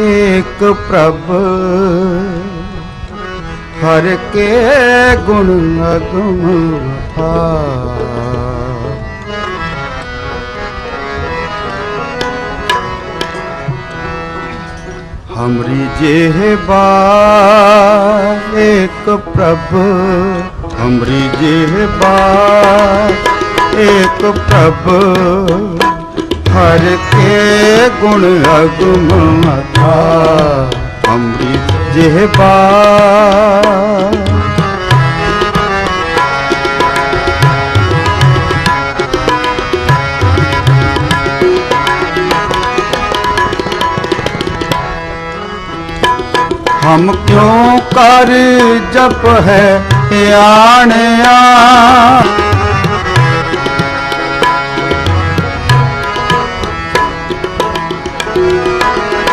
ਏਕ ਪ੍ਰਭ ਹਰ ਕੇ ਗੁਣ ਅਗਮ ਅਥਾ हमरी जेहबा एक प्रभ हमरी जेहबा एक प्रभ ਹਰ ਕੇ ਗੁਣ ਅਗਮ ਮਥਾ ਅੰਮ੍ਰਿਤ ਜਿਹ ਪਾ। ਹਮ ਕਿਉਂ ਕਰ ਜਪ ਹੈ ਆਣਿਆ